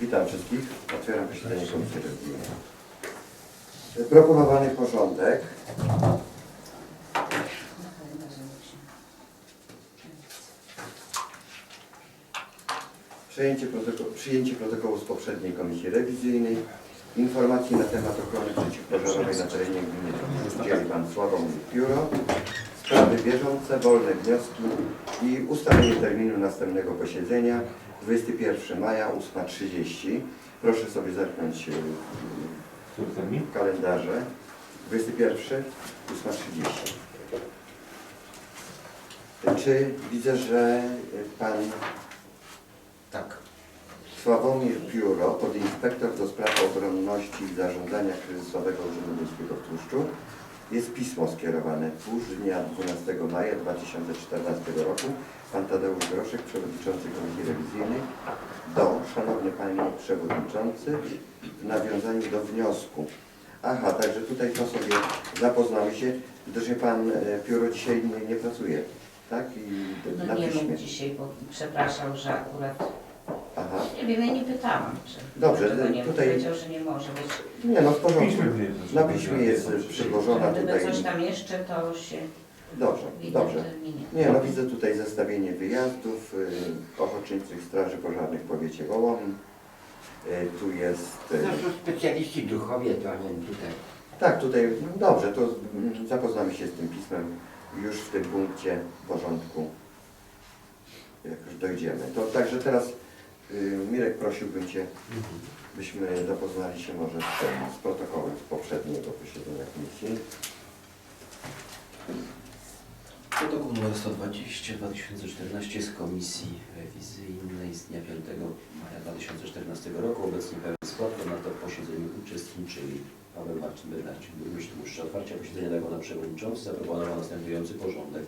Witam wszystkich. Otwieram posiedzenie Komisji Religijnej. Proponowany porządek. Przyjęcie, protoko przyjęcie protokołu z poprzedniej Komisji Rewizyjnej. Informacji na temat ochrony przeciwpożarowej na terenie gminy udzieli Pan Sławomir Pióro. Sprawy bieżące, wolne wnioski i ustalenie terminu następnego posiedzenia 21 maja 8.30. Proszę sobie zerknąć termin? w kalendarze. 21 8.30. Czy widzę, że y, Pan Tak. Sławomir Pióro, podinspektor do spraw obronności i zarządzania kryzysowego Urzędu Miejskiego w Tłuszczu. Jest pismo skierowane tuż dnia 12 maja 2014 roku. Pan Tadeusz Groszek, przewodniczący Komisji Rewizyjnej, do, szanowny panie przewodniczący, w nawiązaniu do wniosku. Aha, także tutaj to sobie zapoznamy się. Widocznie pan e, Pióro dzisiaj nie, nie pracuje, tak? I na No nie piśmie. mógł dzisiaj, bo przepraszał, że akurat, Aha. nie wiem, ja nie pytałam, czy Dobrze, dlaczego nie tutaj- powiedział, że nie może być. Nie no, w porządku. Piśmie jest. Na piśmie jest przyłożona Gdyby tutaj. coś tam jeszcze, to się Dobrze, dobrze. terminie. Nie, no widzę tutaj zestawienie wyjazdów y, ochotniczych straży pożarnych w powiecie Wołomin. Y, tu jest... Y, No to specjaliści duchowie, to nie tutaj. tak, tutaj, no dobrze, to mm, zapoznamy się z tym pismem już w tym punkcie porządku, jak już dojdziemy. To także teraz, y, Mirek, prosiłbym Cię, byśmy zapoznali się może z, z protokołem z poprzedniego posiedzenia komisji. Protokół nr 120 2014 z Komisji Rewizyjnej z dnia 5 maja 2014 roku. Obecnie pełen skład, ponadto w posiedzeniu uczestniczyli Paweł Marcin Bernarczyk, burmistrz Tłuszcza. Otwarcia posiedzenia na przewodniczący. Zaproponował następujący porządek.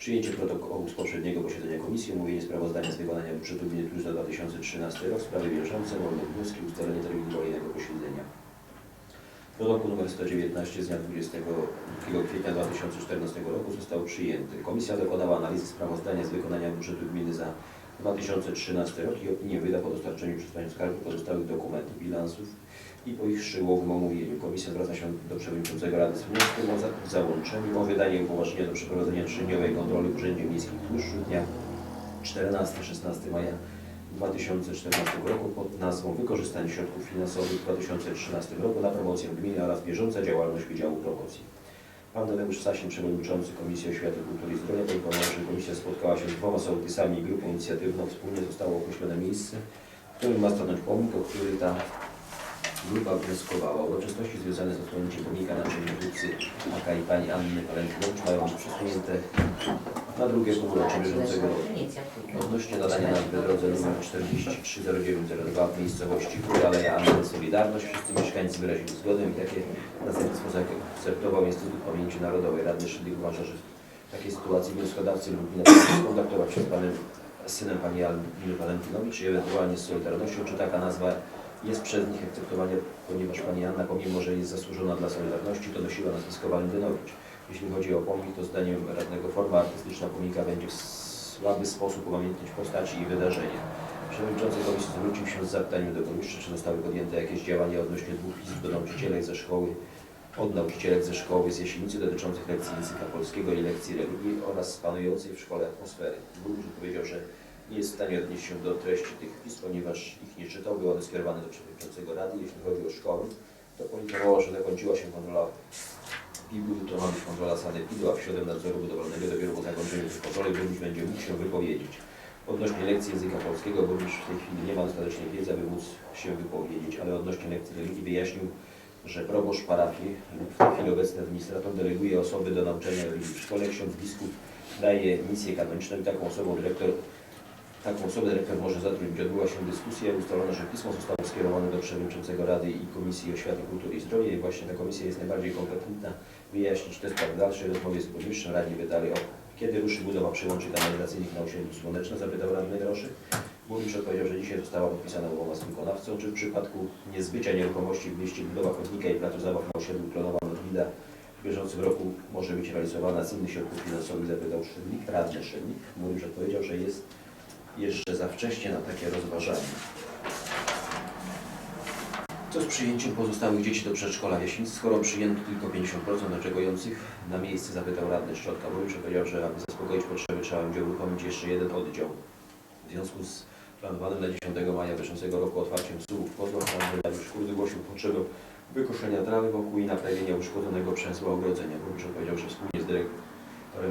Przyjęcie protokołu z poprzedniego posiedzenia komisji, omówienie sprawozdania z wykonania budżetu gminy Tłuszcz za 2013 rok, sprawy bieżące, wolne wnioski, ustalenie terminu kolejnego posiedzenia. Protokół nr 119 z dnia 22 kwietnia 2014 roku został przyjęty. Komisja dokonała analizy sprawozdania z wykonania budżetu gminy za 2013 rok i opinię wyda po dostarczeniu przez Panią Skarbu pozostałych dokumentów, bilansów i po ich szczegółowym omówieniu. Komisja zwraca się do Przewodniczącego Rady z wnioskiem o za- załączeniu o wydanie upoważnienia do przeprowadzenia trzydniowej kontroli w Urzędzie Miejskim w Tłuszczu dnia 14-16 maja 2014 roku pod nazwą Wykorzystanie środków finansowych w 2013 roku na promocję gminy oraz bieżąca działalność Wydziału Promocji. Pan Tadeusz Sasin, Przewodniczący Komisji Oświaty, Kultury i Zdrowia poinformował, że komisja spotkała się z dwoma sołtysami i grupą inicjatywną. Wspólnie zostało określone miejsce, w którym ma stanąć pomnik, o który ta grupa wnioskowała. Uroczystości związane z odsłonięciem pomnika na Czerniewnicy Aka i pani Anny Walentynowicz mają być przesunięte na drugie półrocze bieżącego roku. Odnośnie nadania nazwy drodze nr 430902 w miejscowości Góry Anny Solidarność wszyscy mieszkańcy wyrazili zgodę i takie następstwo zaakceptował Instytut Pamięci Narodowej. Radny Szydlik uważa, że w takiej sytuacji wnioskodawcy lub skontaktować się z panem z synem pani Aliny Walentynowicz i ewentualnie z Solidarnością, czy taka nazwa jest przez nich akceptowana, ponieważ pani Anna, pomimo że jest zasłużona dla Solidarności, to nosiła nazwisko Walentynowicz. Jeśli chodzi o pomnik, to zdaniem radnego forma artystyczna pomnika będzie w słaby sposób upamiętnić postaci i wydarzenia. Przewodniczący komisji zwrócił się z zapytaniem do burmistrza, czy zostały podjęte jakieś działania odnośnie dwóch listów do nauczycielek ze szkoły, od nauczycielek ze szkoły z Jasienicy dotyczących lekcji języka polskiego i lekcji religii oraz panującej w szkole atmosfery. Burmistrz powiedział, że nie jest w stanie odnieść się do treści tych pism, ponieważ ich nie czytał, były one skierowane do przewodniczącego rady. Jeśli chodzi o szkoły, to poinformował, że zakończyła się kontrola PIB-u, jutro ma być kontrola sanepidu, a w środę nadzoru budowlanego dopiero po zakończeniu tych kontroli burmistrz będzie mógł się wypowiedzieć. Odnośnie lekcji języka polskiego burmistrz w tej chwili nie ma dostatecznej wiedzy, aby móc się wypowiedzieć, ale odnośnie lekcji religii wyjaśnił, że proboszcz parafii lub w tej chwili obecny administrator deleguje osoby do nauczania religii w szkole, ksiądz biskup daje misję kanoniczną i taką osobą dyrektor Taką osobę dyrektor może zatrudnić. Odbyła się dyskusja ustalono, że pismo zostało skierowane do Przewodniczącego Rady i Komisji Oświaty, Kultury i Zdrowia i właśnie ta komisja jest najbardziej kompetentna wyjaśnić te sprawy. W dalszej rozmowie z burmistrzem radni wydali o kiedy ruszy budowa przyłączy kanalizacyjnych na osiedlu Słoneczne, zapytał radny Groszek. Burmistrz odpowiedział, że dzisiaj została podpisana umowa z wykonawcą, czy w przypadku niezbycia nieruchomości w mieście budowa chodnika i placu zabaw na osiedlu Klonowa Notwida w bieżącym roku może być realizowana z innych środków finansowych, zapytał Szydnik, radny Szydnik. Burmistrz odpowiedział, że jest jeszcze za wcześnie na takie rozważanie. Co z przyjęciem pozostałych dzieci do przedszkola Jaśnicy? Skoro przyjęto tylko 50% oczekujących, na miejsce zapytał radny Szczotka Burmistrz powiedział, że aby zaspokoić potrzeby trzeba będzie uruchomić jeszcze jeden oddział. W związku z planowanym na 10 maja bieżącego roku otwarciem słów Kozłach pan Dariusz wygłosił potrzebę wykoszenia trawy wokół i naprawienia uszkodzonego przęsła ogrodzenia. Burmistrz powiedział, że wspólnie z dyrektorem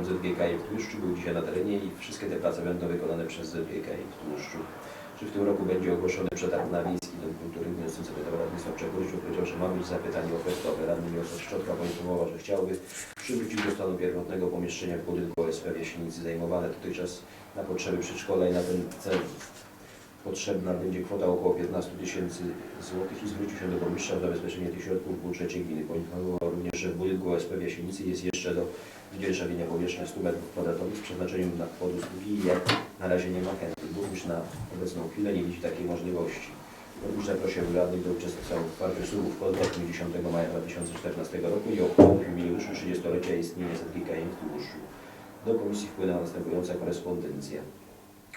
ZGKI w Tłuszczu był dzisiaj na terenie i wszystkie te prace będą wykonane przez ZGKI w Tłuszczu. Czy w tym roku będzie ogłoszony przetarg na Wiejski Dom Kultury? Wniosek zapytał radny Sławczak powiedział, że ma być zapytanie ofertowe. Radny Mirosław Szczotka poinformował, że chciałby przywrócić do stanu pierwotnego pomieszczenia w budynku OSP w Jasienicy zajmowane dotychczas na potrzeby przedszkola i na ten cel potrzebna będzie kwota około 15 tysięcy złotych i zwrócił się do burmistrza o zabezpieczenie tych środków w budżecie gminy. Poinformował również, że w budynku OSP w Jasienicy jest jeszcze do wydzierżawienia powierzchni 100 m2 z przeznaczeniem na pod usługi i jak na razie nie ma chętnych. Burmistrz na obecną chwilę nie widzi takiej możliwości. Burmistrz zaprosił radnych do uczestnictwa w otwarciu słów w Kozłach 10 maja 2014 roku i obchodów w jubileuszu 30-lecia istnienia ZGKM w Tłuszczu. Do komisji wpłynęła następująca korespondencja.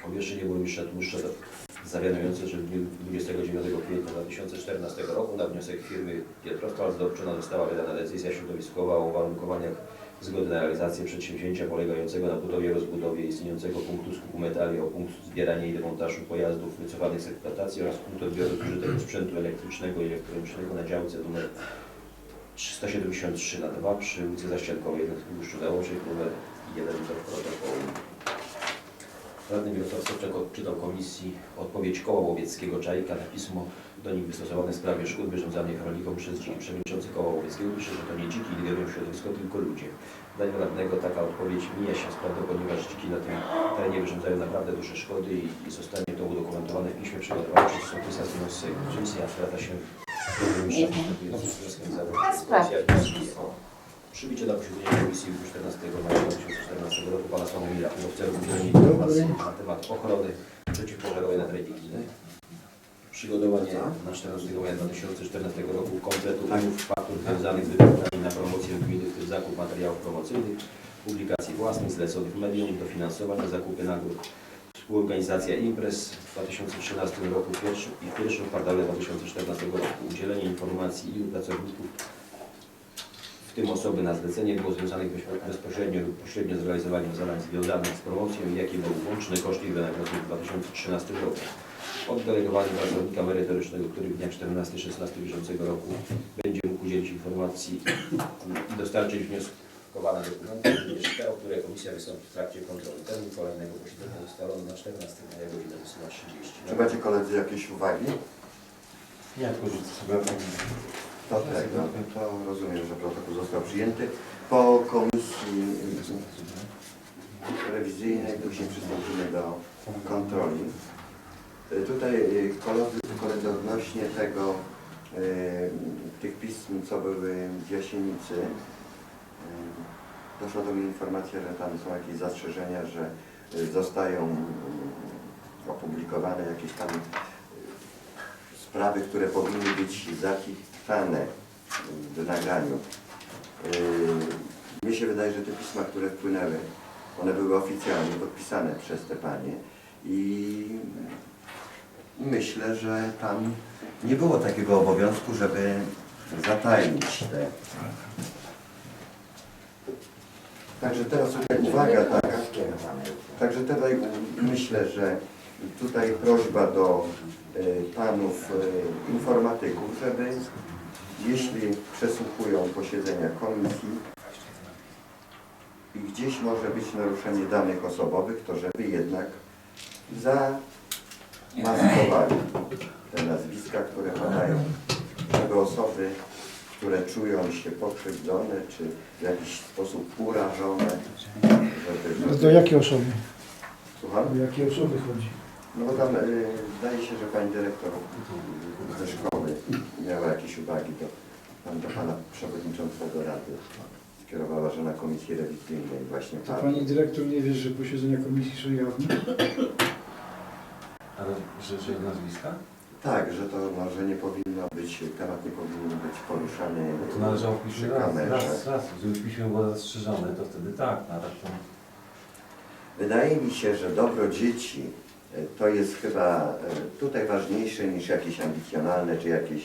Obwieszczenie burmistrza Tłuszcza zawiadamiające, że w dniu 29 kwietnia 2014 roku na wniosek firmy Pietrowstwa Zdobczyna została wydana decyzja środowiskowa o uwarunkowaniach zgody na realizację przedsięwzięcia polegającego na budowie rozbudowie istniejącego punktu skupu metali o punkt zbierania i demontażu pojazdów wycofanych z eksploatacji oraz punkt odbioru zużytego sprzętu elektrycznego i elektronicznego na działce numer 373 na 2 przy ulicy Zaściankowej w Tłuszczu Załącznik numer 1 do protokołu. Radny Mirosław Sobczak odczytał komisji odpowiedź koła łowieckiego Czajka na pismo do nich wystosowane w sprawie szkód wyrządzanych rolnikom przez dziki. Przewodniczący koła łowieckiego pisze, że to nie dziki ingerują w środowisko, tylko ludzie. Zdaniem radnego taka odpowiedź mija się z prawdą, ponieważ dziki na tym terenie wyrządzają naprawdę duże szkody i, i zostanie to udokumentowane w piśmie przygotowanym przez sołtysa z Nosego. Komisja zwraca się do burmistrza przystępując z wnioskiem za Przybicie na posiedzenie komisji już 14 maja 2014 roku pana Sławomira w celu udzielenia informacji na temat ochrony przeciwpożarowej na terenie gminy. Przygotowanie na 14 maja 2014 roku kompletu umów faktur związanych z wydatkami na promocję gminy, w tym zakup materiałów promocyjnych, publikacji własnych, zleconych mediom, dofinansowania, zakupy nagród. Współorganizacja imprez w 2013 roku pierwszy, i w pierwszym kwartale 2014 roku. Udzielenie informacji ilu pracowników w tym osoby na zlecenie było związanych bezpo- bezpośrednio lub pośrednio z realizowaniem zadań związanych z promocją i jakie były łączne koszty ich wynagrodzeń w 2013 roku. Oddelegowany pracownika merytorycznego, który w dniach 14-16 bieżącego roku będzie mógł udzielić informacji i dostarczyć wnioskowane dokumenty, również te, o które komisja wystąpi w trakcie kontroli. Termin kolejnego posiedzenia ustalony na 14 maja godzinę 18.30. Czy macie koledzy jakieś uwagi? Ja tylko rzucę sobie To tego, to rozumiem, że protokół został przyjęty. Po komisji rewizyjnej później przystąpimy do kontroli. Y, Tutaj y, koledzy, koledzy odnośnie tego, y, tych pism, co były w Jasienicy, doszła do mnie informacja, że tam są jakieś zastrzeżenia, że zostają y, opublikowane jakieś tam sprawy, które powinny być zapisane w nagraniu. Yy, Mnie się wydaje, że te pisma, które wpłynęły, one były oficjalnie podpisane przez te panie i myślę, że tam nie było takiego obowiązku, żeby zatajnić te. Także teraz tutaj uwaga taka, Także tutaj myślę, że tutaj prośba do y, panów y, informatyków, żeby jeśli przesłuchują posiedzenia komisji i gdzieś może być naruszenie danych osobowych, to żeby jednak zamaskowali te nazwiska, które padają, żeby osoby, które czują się pokrzywdzone czy w jakiś sposób urażone, żeby... Do jakiej osoby? Słucham? Do jakiej osoby chodzi? No bo tam y, zdaje się, że pani dyrektor ze szkoły miała jakieś uwagi, to tam do pana przewodniczącego rady skierowała, że na komisji rewizyjnej właśnie To padł. pani dyrektor nie wie, że posiedzenia komisji są jawne? Ale że, że nazwiska? Tak, że to może nie powinno być, temat nie powinien być poruszany No to należało przy piśmie raz, kamerze. raz, raz. Gdyby piśmie było zastrzeżone, to wtedy tak, a tak to... Wydaje mi się, że dobro dzieci to jest chyba y, tutaj ważniejsze niż jakieś ambicjonalne czy jakieś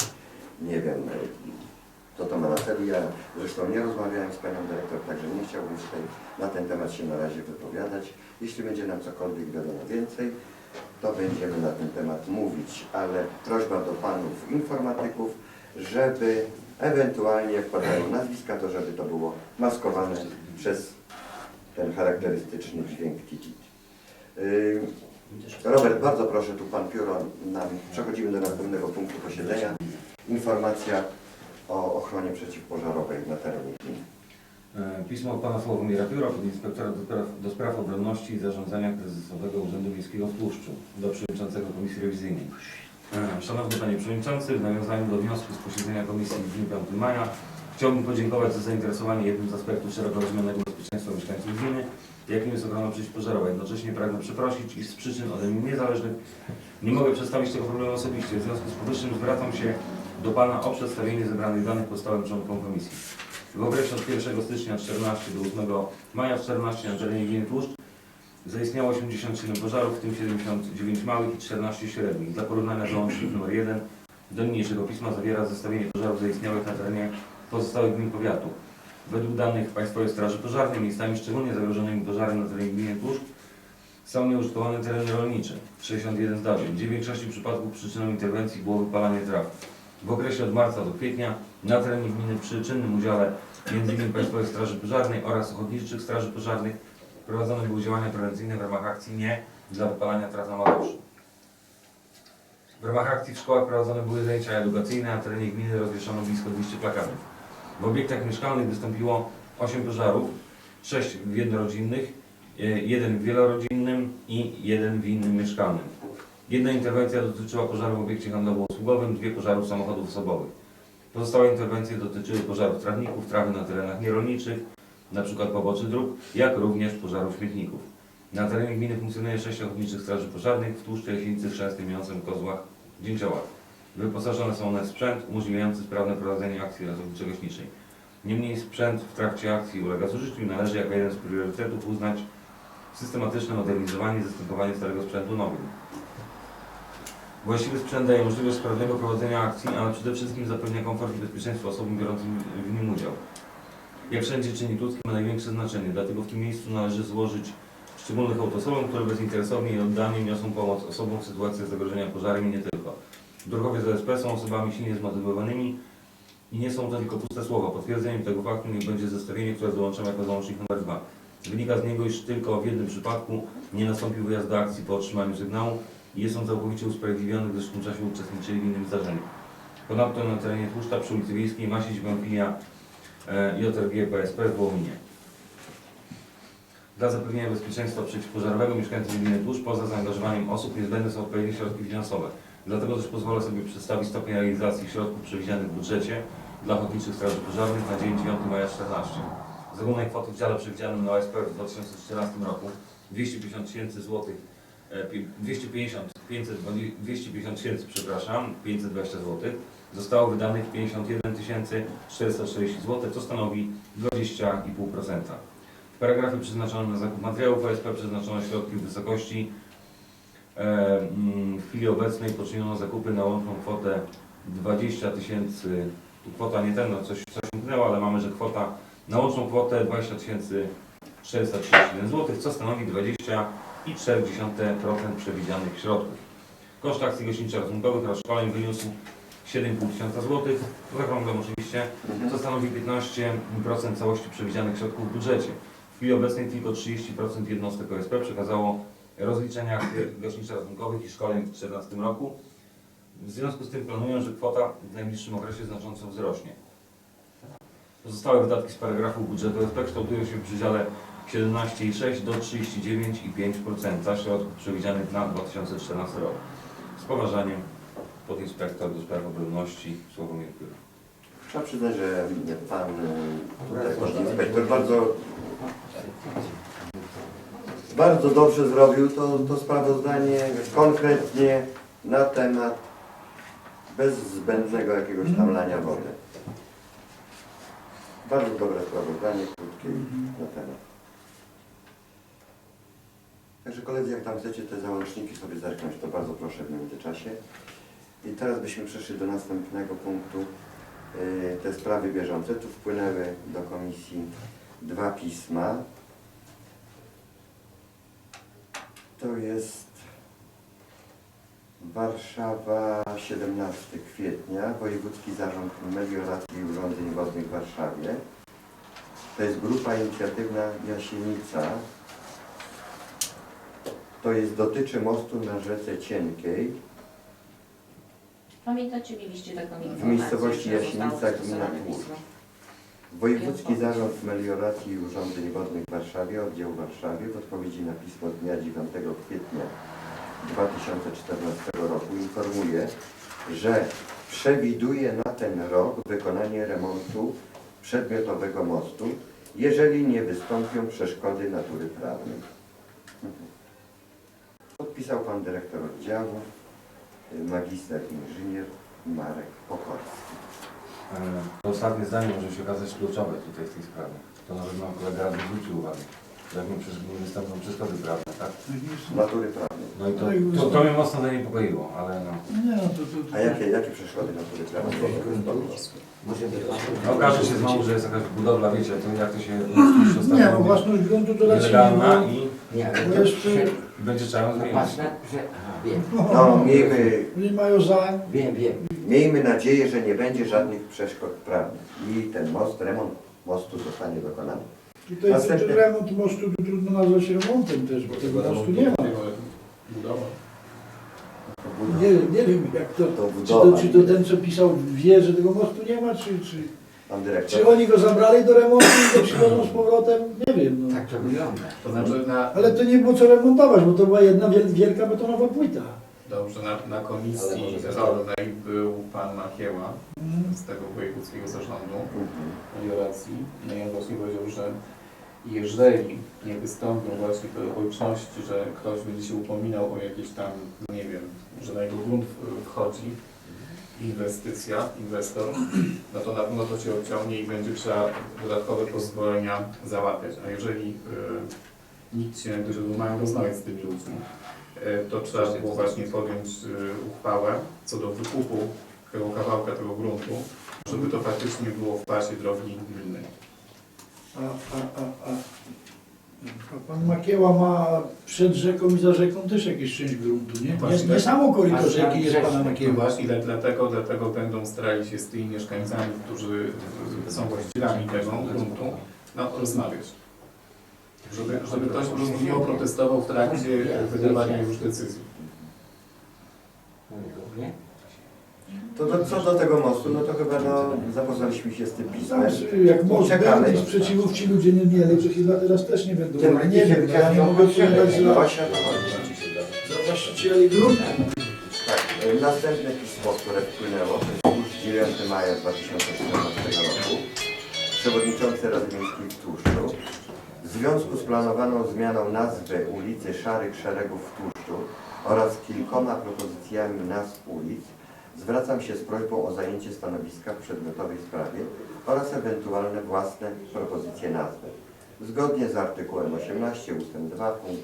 Nie wiem, e, co to ma na celu. Ja zresztą nie rozmawiałem z panią dyrektor, także nie chciałbym tutaj na ten temat się na razie wypowiadać. Jeśli będzie nam cokolwiek wiadomo więcej, to będziemy na ten temat mówić, ale prośba do panów informatyków, żeby ewentualnie jak nazwiska, to żeby to było maskowane przez ten charakterystyczny dźwięk titit. Robert, bardzo proszę, tu pan Pióro, przechodzimy do następnego punktu posiedzenia. Informacja o ochronie przeciwpożarowej na terenie. E, Pismo od pana Sławomira Pióra, podinspektora do spraw, do spraw obronności i zarządzania kryzysowego Urzędu Miejskiego w Tłuszczu do przewodniczącego Komisji Rewizyjnej. E, Szanowny Panie Przewodniczący, w nawiązaniu do wniosku z posiedzenia Komisji w dniu 5 maja chciałbym podziękować za zainteresowanie jednym z aspektów szeroko rozumianego bezpieczeństwa mieszkańców gminy, jakim jest ochrona przeciwpożarowa. Jednocześnie pragnę przeprosić, iż z przyczyn ode mnie niezależnych nie mogę przedstawić tego problemu osobiście. W związku z powyższym zwracam się do Pana o przedstawienie zebranych danych pozostałym członkom Komisji. W okresie od 1 stycznia 14 do 8 maja 14 na terenie gminy Tłuszcz zaistniało 87 pożarów, w tym 79 małych i 14 średnich. Dla porównania załącznik nr 1 do niniejszego pisma zawiera zestawienie pożarów zaistniałych na terenie pozostałych gmin powiatu. Według danych Państwowej Straży Pożarnej miejscami szczególnie zagrożonymi pożarem na terenie gminy Tłuszcz są nieużytkowane tereny rolnicze, 61 zdarzeń. W większości przypadków przyczyną interwencji było wypalanie traw. W okresie od marca do kwietnia na terenie gminy przy czynnym udziale m.in. Państwowej Straży Pożarnej oraz Ochotniczych Straży Pożarnych prowadzone były działania prewencyjne w ramach akcji nie dla wypalania traw na Madeuszu. W ramach akcji w szkołach prowadzone były zajęcia edukacyjne, na terenie gminy rozwieszono blisko 200 plakatów. W obiektach mieszkalnych wystąpiło 8 pożarów, 6 w jednorodzinnych, e, jeden w wielorodzinnym i jeden w innym mieszkalnym. Jedna interwencja dotyczyła pożaru w obiekcie handlowo-usługowym, dwie pożarów samochodów osobowych. Pozostałe interwencje dotyczyły pożarów trawników, trawy na terenach nierolniczych, np. poboczy dróg, jak również pożarów śmietników. Na terenie gminy funkcjonuje sześć ochotniczych straży pożarnych w Tłuszczy, Jasienicy, Chrzestnym, Jącem, Kozłach, Dzięciołach. Wyposażone są one w sprzęt umożliwiający sprawne prowadzenie akcji ratowniczo-gaśniczej. Niemniej sprzęt w trakcie akcji ulega zużyciu i należy jako jeden z priorytetów uznać systematyczne modernizowanie i zastępowanie starego sprzętu nowym. Właściwy sprzęt daje możliwość sprawnego prowadzenia akcji, ale przede wszystkim zapewnia komfort i bezpieczeństwo osobom biorącym w nim udział. Jak wszędzie czynnik ludzki ma największe znaczenie, dlatego w tym miejscu należy złożyć szczególny hołd osobom, które bezinteresownie i oddanie niosą pomoc osobom w sytuacjach zagrożenia pożarem i nie tylko. Druhowie z OSP są osobami silnie zmotywowanymi i nie są to tylko puste słowa. Potwierdzeniem tego faktu niech będzie zestawienie, które dołączam jako załącznik nr 2. Wynika z niego, iż tylko w jednym przypadku nie nastąpił wyjazd do akcji po otrzymaniu sygnału i jest on całkowicie usprawiedliwiony, gdyż w tym czasie uczestniczyli w innym zdarzeniu. Ponadto na terenie Tłuszcza przy ulicy Wiejskiej ma siedzibę filia e, JRG PSP w Wołynie. Dla zapewnienia bezpieczeństwa przeciwpożarowego mieszkańców gminy Tłuszcz poza zaangażowaniem osób niezbędne są odpowiednie środki finansowe. Dlatego też pozwolę sobie przedstawić stopień realizacji środków przewidzianych w budżecie dla Ochotniczych Straży Pożarnych na dzień 9 maja 14. Z ogólnej kwoty w dziale przewidzianym na OSP w 2014 roku 250 tysięcy złotych, e, pi- 250, 500, 250 tysięcy, przepraszam, 520 złotych zostało wydanych 51 440 zł, co stanowi 20,5%. W paragrafie przeznaczonym na zakup materiałów OSP przeznaczono środki w wysokości w chwili obecnej poczyniono zakupy na łączną kwotę 20 tysięcy, kwota nie ten, no coś, coś umknęło, ale mamy, że kwota na łączną kwotę 20 431 zł, co stanowi 20,4% przewidzianych środków. Koszt akcji gościniczych ratunkowych oraz szkoleń wyniósł 7,5 tysiąca złotych, zakrąglam oczywiście, co stanowi 15% całości przewidzianych środków w budżecie. W chwili obecnej tylko 30% jednostek OSP przekazało rozliczenia akcji gościniczych ratunkowych i szkoleń w 2014 roku. W związku z tym planują, że kwota w najbliższym okresie znacząco wzrośnie. Pozostałe wydatki z paragrafu budżetu OSP kształtują się w przedziale 17,6 do 39,5% środków przewidzianych na 2014 rok. Z poważaniem podinspektor do spraw obronności Sławomir Piór. Trzeba przyznać, że pan e, tutaj inspektor bardzo, bardzo dobrze zrobił to, to sprawozdanie konkretnie na temat bez zbędnego jakiegoś tam lania wody. Bardzo dobre sprawozdanie, krótkie na temat. Także koledzy, jak tam chcecie te załączniki sobie zerknąć, to bardzo proszę w międzyczasie. I teraz byśmy przeszli do następnego punktu. Y, Te sprawy bieżące. Tu wpłynęły do komisji dwa pisma. To jest Warszawa 17 kwietnia, Wojewódzki Zarząd Melioracji i Urządzeń Wodnych w Warszawie. To jest grupa inicjatywna Jasienica. To jest dotyczy mostu na rzece Cienkiej. Pamiętacie, mieliście taką informację, miejscowości że zostało Jasienica, gmina Tłór. pismo. Wojewódzki Zarząd Melioracji i Urządzeń Wodnych w Warszawie, oddział w Warszawie, w odpowiedzi na pismo dnia 9 kwietnia 2014 roku informuje, że przewiduje na ten rok wykonanie remontu przedmiotowego mostu, jeżeli nie wystąpią przeszkody natury prawnej. Podpisał pan dyrektor oddziału, magister inżynier Marek Pokorski. E, To ostatnie zdanie może się okazać kluczowe tutaj w tej sprawie. To nawet nam kolega radny zwrócił uwagę. że Jak nie, przesz- nie wystąpią przeszkody prawne, tak? Tak jest. Natury prawnej. No i to, No to, to mnie mocno zaniepokoiło, ale no. Nie no, to, to, to, A jakie, jakie przeszkody natury prawnej? No, okaże się znowu, że jest jakaś budowla, wiecie, to jak to się Nie no, własność gruntu to raczej nielegalna nie i, Nie, ale to jeszcze- i będzie trzeba ją no zmienić. patrz na, że... Aha, wiem, No, miejmy, Oni mają za... wiem, wiem. Miejmy nadzieję, że nie będzie żadnych przeszkód prawnych i ten most, remont mostu zostanie dokonany. Tutaj Następny. ten remont mostu to trudno nazwać remontem też, bo tego mostu nie ma. Budowa. Nie, nie wiem jak to, To czy to, budowa. czy to ten co pisał wie, że tego mostu nie ma, czy, czy, Pan czy dyrektor, oni go zabrali do remontu i go przywożą z powrotem, nie wiem. No. Tak to wygląda. To znaczy na, Ale to nie było co remontować, bo to była jedna wiel- wielka betonowa płyta. Dobrze, na, na komisji rolnej był pan Makieła Mm. z tego wojewódzkiego zarządu Mhm. melioracji. No i on właśnie powiedział, że jeżeli nie wystąpią właśnie te okoliczności, że ktoś będzie się upominał o jakieś tam, no nie wiem, że na jego grunt wchodzi inwestycja, inwestor, no to na pewno to się odciągnie i będzie trzeba dodatkowe pozwolenia załatwiać. A jeżeli y, nikt się, którzy mają rozmawiać z tymi ludźmi, to trzeba było właśnie podjąć y, uchwałę co do wykupu tego kawałka tego gruntu, żeby to faktycznie było w pasie drogi gminnej. A, a, a, a, a pan Makieła ma przed rzeką i za rzeką też jakieś część gruntu, nie? Nie, Właśnie. nie samo koryto rzeki jest pana Makieła. właśnie, dlatego, dlatego będą starali się z tymi mieszkańcami, którzy są właścicielami tego gruntu, no, rozmawiać. Żeby, żeby ktoś po prostu nie oprotestował w trakcie wydawania już decyzji. To do, co do tego mostu, no to chyba no, zapoznaliśmy się z tym pismem. Znaczy, jak most Czekamy. był i sprzeciwów ci ludzie nie mieli, to chyba teraz też nie będą. Ale nie wiem, ja nie mogę No za, właśnie o to chodzi. za właścicieli gruntu. Tak, y, następne pismo, które wpłynęło, to jest już 9 maja 2014 roku. Przewodniczący Rady Miejskiej w Tłuszczu. W związku z planowaną zmianą nazwy ulicy Szarych Szeregów w Tłuszczu oraz kilkoma propozycjami nazw ulic, zwracam się z prośbą o zajęcie stanowiska w przedmiotowej sprawie oraz ewentualne własne propozycje nazwy. Zgodnie z artykułem 18 ust. 2 punkt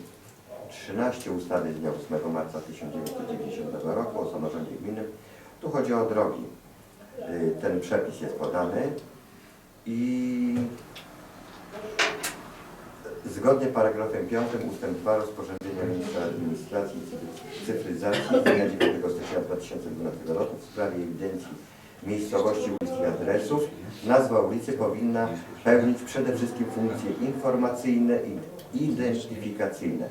13 ustawy z dnia 8 marca 1990 roku o samorządzie gminnym. Tu chodzi o drogi. Y, Ten przepis jest podany i zgodnie paragrafem 5 ustęp 2 rozporządzenia ministra administracji i cyfry- cyfryzacji z dnia 9 stycznia 2012 roku w sprawie ewidencji miejscowości, ulic i adresów nazwa ulicy powinna pełnić przede wszystkim funkcje informacyjne i identyfikacyjne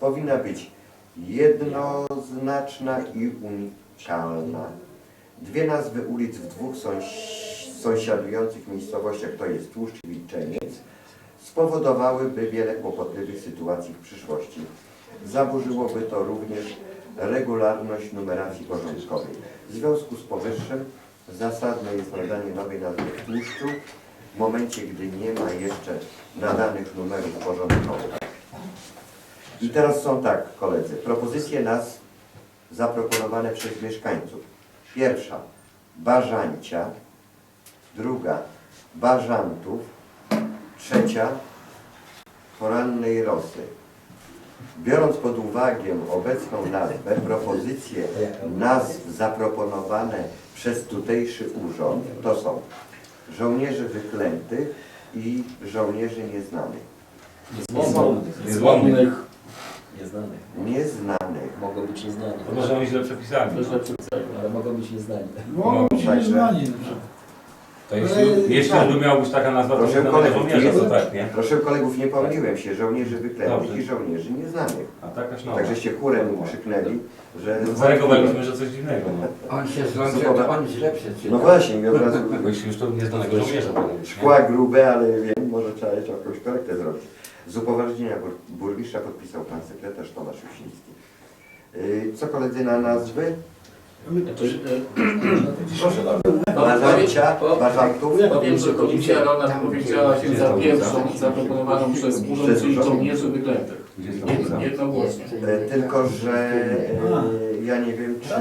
powinna być jednoznaczna i unikalna. Dwie nazwy ulic w dwóch sąsiadujących miejscowościach, to jest Tłuszcz i Wilczeniec, spowodowałyby wiele kłopotliwych sytuacji w przyszłości. Zaburzyłoby to również regularność numeracji porządkowej. W związku z powyższym zasadne jest nadanie nowej nazwy Tłuszczu w momencie, gdy nie ma jeszcze nadanych numerów porządkowych. I teraz są tak, koledzy, propozycje nas zaproponowane przez mieszkańców. Pierwsza, Bażancia. Druga, Bażantów. Trzecia, Porannej Rosy. Biorąc pod uwagę obecną nazwę, propozycje nazw zaproponowane przez tutejszy urząd to są żołnierzy wyklętych i żołnierzy nieznanych. Niezłomnych. Niezłomnych. Nieznanych. Nieznanych. Mogą być nieznani. To może oni źle przepisali. Ale mogą być nieznani. Mogą być nieznani. no. To jeśli, jeśli tak. by miała być taka nazwa, to Proszę by na kolegów, żołnierza, to tak, nie? Proszę kolegów, nie pomyliłem się, żołnierzy wyklętych Dobrze. i żołnierzy nieznanych. A takaś nowa. Także się chórem krzyknęli, że... Zareagowaliśmy, że coś dziwnego. No. On się Zupełnie- on źle przeczytał. No właśnie, mi od razu Bo jeśli już to nieznanego żołnierza nie? szkła grube, ale wiem, może trzeba jeszcze jakąś korektę zrobić. Z upoważnienia bur- burmistrza podpisał pan sekretarz Tomasz Jusiński. Yy, Co koledzy na nazwy? Znaczy, Proszę bardzo. e, Bażancia, powiem- że komisja rolna powiedziała się za pierwszą zaproponowaną przez urząd, czyli żołnierzy wyklętych. Gdzie jest to Jed-? Jednogłośnie. E, Tylko, że e, ja nie wiem, czy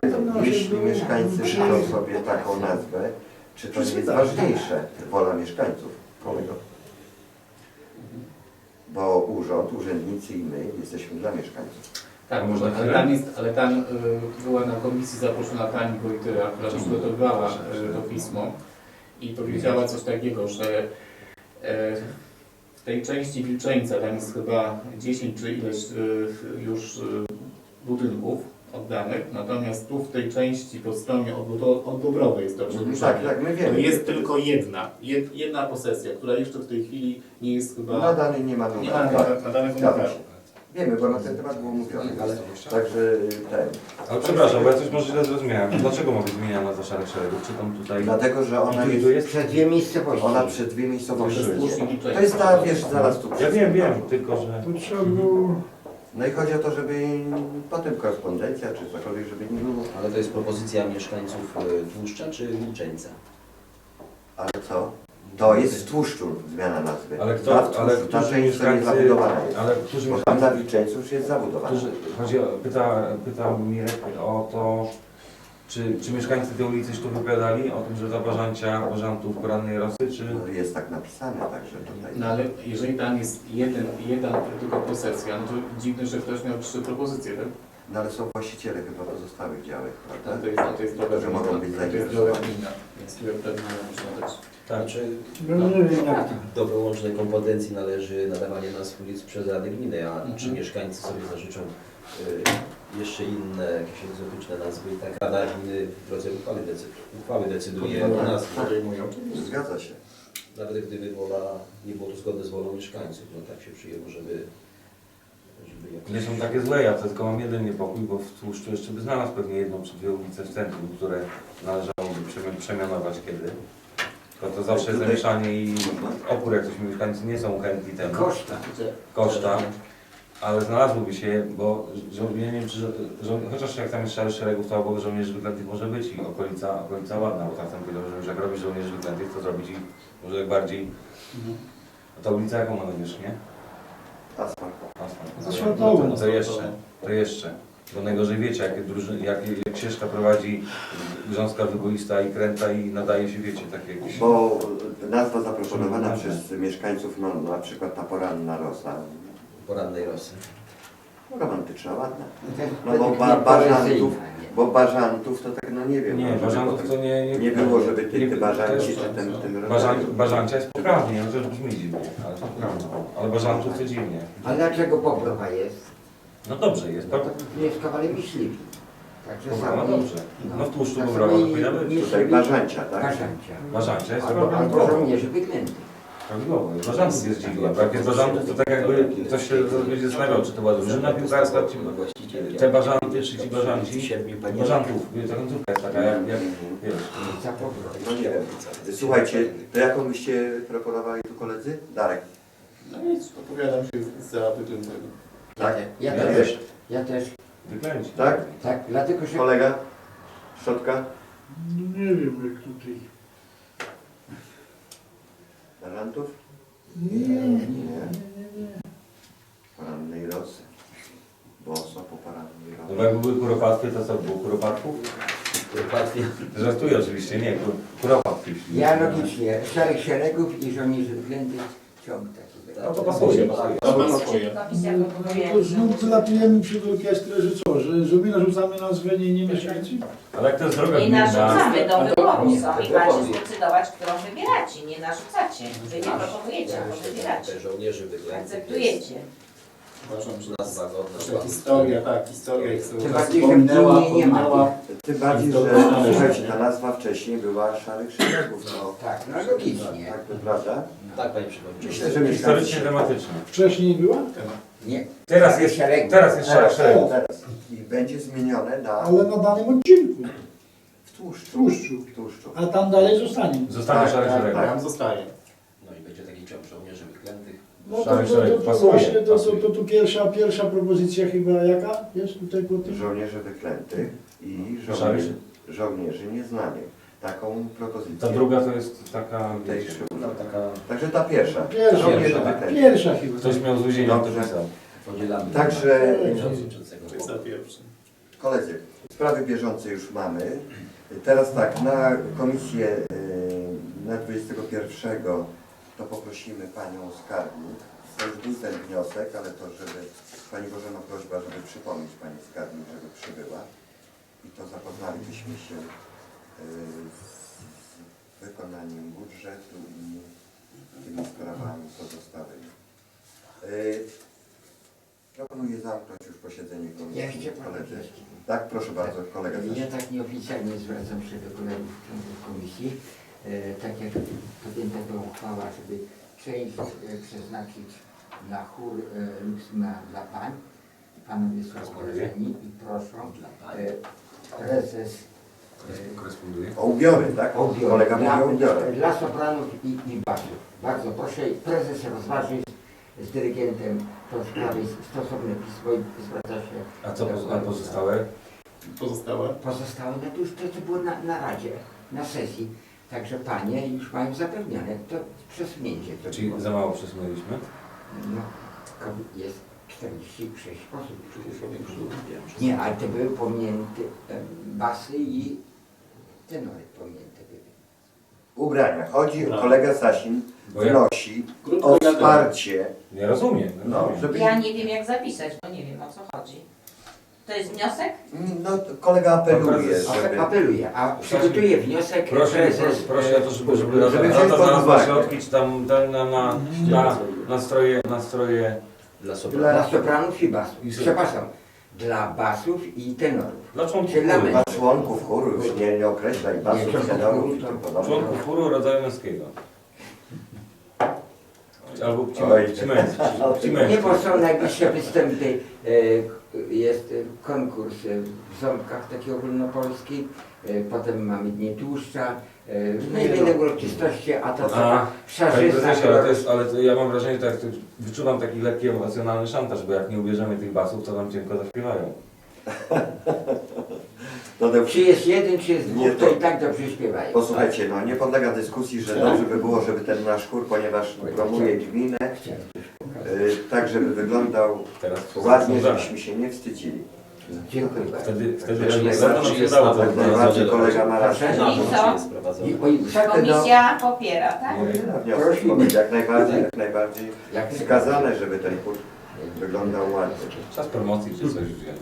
jeśli mieszkańcy życzą sobie taką nazwę, czy to nie jest ważniejsze, wola mieszkańców. Bo urząd, urzędnicy i my jesteśmy dla mieszkańców. Tak, Można ale tam, jest, ale tam y, była na komisji zaproszona pani Wojtyra, która przygotowywała y, to pismo i powiedziała coś takiego, że y, w tej części Wilczeńca, tam jest chyba 10 czy ileś y, już y, budynków oddanych, natomiast tu w tej części po stronie odbudrowej jest to przedłużenie. Tak, tak, my To wiemy. jest tylko jedna, jed, jedna posesja, która jeszcze w tej chwili nie jest chyba... Nadany nie ma nie ma numeru. na- nadanego numeru. Wiemy, bo na ten temat było mówione, ale także ten. Ale przepraszam, bo ja coś może źle zrozumiałem. Dlaczego ma być zmieniana za szarek szeregów? Czy tam tutaj... Dlatego, że ona I tu, jest? Przez dwie miejscowości. ona przed dwie miejscowości. To jest ta, wiesz, zaraz tu Ja wiem, wiem, tylko że... To trzeba było... No i chodzi o to, żeby potem korespondencja czy cokolwiek, żeby nie było. Ale to jest propozycja mieszkańców y, Tłuszcza czy Wilczeńca? Ale co? To jest w tłuszczu zmiana nazwy. Ale kto, tłuszczu, ale ta którzy część to nie mieszkańcy... zabudowana jest. Ale którzy Bo tam mieszkańcy... na Wilczeńcu już jest zabudowana. Którzy, chodzi o, pyta, pyta Mirek o to, czy, czy mieszkańcy tej ulicy już tu wypowiadali o tym, że za Bażancia, Bażantów, Porannej Rosy, czy... No, Jest tak napisane, także tutaj. No ale jeżeli tam jest jeden, jedna tylko posesja, no to dziwne, że ktoś miał trzy propozycje, tak? No ale są właściciele chyba pozostałych działek, No prawda? to jest, no to jest droga Że mogą być to jest droga gminna, więc tu pewnie można dać. Tak. Znaczy, No nie wiem jak to. do wyłącznej kompetencji należy nadawanie nazw ulic przez Rady Gminy, a Mhm. czy mieszkańcy sobie zażyczą y, jeszcze inne, jakieś egzotyczne nazwy i tak Rada Gminy w drodze uchwały, decy uchwały decyduje o nazwie. Zgadza się. Nawet gdyby wola nie było to zgodne z wolą mieszkańców, no tak się przyjęło, żeby, żeby jakoś... Nie są takie złe, ja tylko mam jeden niepokój, bo w tłuszczu jeszcze by znalazł pewnie jedną czy dwie ulice w centrum, które należałoby przemi- przemianować kiedy. Tylko to zawsze Tutaj- zamieszanie i opór, jak coś mieszkańcy nie są chętni temu. Koszta. koszta, ale znalazłoby się, bo żo- ja nie wiem, czy żo- żo- chociaż jak tam jest szary szeregów, to obok żołnierzy wyklętych może być i okolica, okolica ładna, bo tak tam powiedział, że jak robisz żołnierzy wyklętych, to zrobić ich może jak bardziej. A ta ulica jaką ma nawierzchnię? Asfalt. To, to jeszcze, to jeszcze. Bo najgorzej wiecie, jak, drużyny, jak, jak ścieżka prowadzi grząska wyboista i kręta i nadaje się, wiecie, takie jakieś... Bo nazwa zaproponowana przez mieszkańców, no na przykład ta poranna rosa, Porannej Rosy. romantyczna, ładna. No No bo bo ba- bażantów- Bo bażantów to tak, no nie wiem. Nie, bażantów potem- to nie... Nie było, żeby ty, nie- ty bażanci, jest- czy ten, ten Bażan, rodzaj. bażancia jest poprawnie, no to brzmi dziwnie, ale to prawda. Ale bażantów to dziwnie. A dlaczego Poprowa jest? No dobrze jest, No to mieszkawali myśliwi. Także Poprawa sami- dobrze. No w tłuszczu poprawa samo powinna być. Tutaj bażancia, tak? Bażancia. Bażancia jest Albo, albo prawidłowa. żołnierzy wyklętych. Prawidłowo. Bażantów jest dziwnie, bo jak jest bażantów, to tak jakby ktoś się będzie zastanawiał, czy to była drużyna piłkarska, czy te bażanty, czy ci bażanci. Bażantów, ta końcówka jest taka, jak, jak wiesz. No. Słuchajcie, to jaką byście proponowali tu koledzy? Darek. No nic, opowiadam się za tytułem tego. Tak? Ja Ja też. Ja też. Wyklęci. Tak? Tak, dlatego że Kolega? Szczotka? Nie wiem jak tutaj. Bażantów? Nie, nie, nie. Porannej rosy. Boso po porannej No bo rosy. jakby były kuropatwy, to co było kuropatków? Łatwiej. Żartuję oczywiście, nie, kur- kuropatki. ja logicznie szereg szeregów i żołnierzy wyklętych ciąg taki. No to pasuje. To pasuje. Komisja No to znów wylatujemy przed orkiestrę, że co, że, że my narzucamy nazwę nie, nie mieszkańcy? Ale jak to jest droga Nie gminna, narzucamy do to i macie zdecydować, którą wybieracie. Nie narzucacie. Wy nie proponujecie, że wybieracie. żołnierzy wyklętych Akceptujecie. Uważam, że nazwa godna. historia, tak, historia ich Tym sobie bardziej, że wspominała, w gminie nie ma pominęła. Tym bardziej, że słuchajcie, ta nazwa wcześniej była Szarych Szeregów. No, Tak, no logicznie. tak to prawda? Tak, panie przewodniczący. Myślę, że historycznie mieszkańcy... tematyczna. Wcześniej była? Nie. Teraz jest, Szeregu. teraz jest szarek Teraz, szeregów. teraz. I będzie zmienione na... Ale na danym odcinku, w tłuszczu. w tłuszczu. W tłuszczu. A tam dalej zostanie. Zostanie Tak, szarek tak, tak. Tam zostaje. No i będzie taki ciąg żołnierzy wyklętych. No to, Szary to, szereg, to, to, pasuje, właśnie, to, to, pasuje. to, tu pierwsza, pierwsza propozycja chyba jaka jest tutaj po tym? Żołnierzy wyklętych i żołnierzy, żołnierzy nieznanych. Taką propozycję. Ta druga to jest taka, Tej wiecie. No taka Także ta pierwsza. Pierwsza, Żołnierzy pierwsza, tak. Pierwsza chyba. ktoś miał z więzienia to Dobrze. pisał. podzielamy. Także przewodniczącego. To jest za pierwszy. koledzy, sprawy bieżące już mamy. Teraz tak, na komisję y, na 21 to poprosimy Panią Skarbnik. To już był ten wniosek, ale to żeby Pani Bożena prośba, żeby przypomnieć Pani Skarbnik, żeby przybyła i to zapoznalibyśmy się y, z wykonaniem budżetu i tymi sprawami pozostałymi. Y, Proponuję zamknąć już posiedzenie Ja komisji. pan koledzy. jeszcze. Tak, proszę bardzo, kolega Ja Zaszczyt. tak nieoficjalnie zwracam się do kolegów członków komisji. E, tak jak podjęta była uchwała, żeby część e, przeznaczyć na chór e, Luxma dla pań. Panowie są i proszą. Dla E. prezes Koresponduje. O ubiory, tak? e, odbiór Kolega mówi o dla, ubiorach. dla sopranów i, i basów. Bardzo proszę, prezes rozważy z, z dyrygentem tą sprawę, stosowne pismo i zwraca się A co poz- a pozostałe? Pozostałe. Pozostałe, no to już to, co było na, na Radzie, na sesji. Także panie już mają zapewnione to przesunięcie. To Czyli było. za mało przesunęliśmy? No, jest 46 osób. Nie, ale to były pominięte e, basy i tenory pominięte były. Ubrania. Chodzi, No. kolega Sasin wnosi o wsparcie. nie rozumiem. No, żeby... Ja nie wiem jak zapisać, bo nie wiem o co chodzi. To jest wniosek? No, to kolega apeluje, prezes- żeby... Apeluję, a przygotuje wniosek Proszę, prezes. proszę, proszę o to, żeby, żeby Żeby tam, tam na, na, na, na stroje, na stroje Dla Dla sopranów. sopranów i basów. Przepraszam, dla basów i tenorów. dla członków dla chóru. Dla członków chóru, już nie, nie określaj Nie, basów, tenorów i to- tym podobne. Członków chóru rodzaju męskiego. Albo płci, Oj. Nie, bo są najbliższe występy. E, konkurs e, w Ząbkach taki ogólnopolski. E, potem mamy Dnie Tłuszcza. E, no i wiele uroczystości, a to A, taka Panie szarzyzna. prezesie, ale, to jest, ale to ja mam wrażenie, tak, to wyczuwam taki lekki emocjonalny szantaż, bo jak nie ubierzemy tych basów, to nam cienko zaśpiewają. No to, Czy jest jeden, czy jest Nie, dwóch, to to- i tak dobrze śpiewają. posłuchajcie, no nie podlega dyskusji, że dobrze by było, żeby ten nasz chór, ponieważ promuje gminę, tak żeby wyglądał Teraz ładnie, żebyśmy się nie wstrzecili. Dziękuję bardzo. Wtedy, wtedy Także jak jak za to najbardziej jest nawet to kolega ma rację. Proszę? Na I bądź co? jest prowadzony. I, Tak, no. Komisja popiera, tak? Na wniosek powiedz, jak najbardziej, jak najbardziej jak wskazane, żeby ten chór wyglądał ładnie. Czas promocji czy coś wziąć.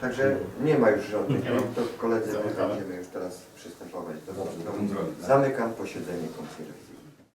Także nie ma już żadnych, to koledzy, my będziemy już teraz przystępować do, Do do, tak? Zamykam posiedzenie komisji rewizyjnej.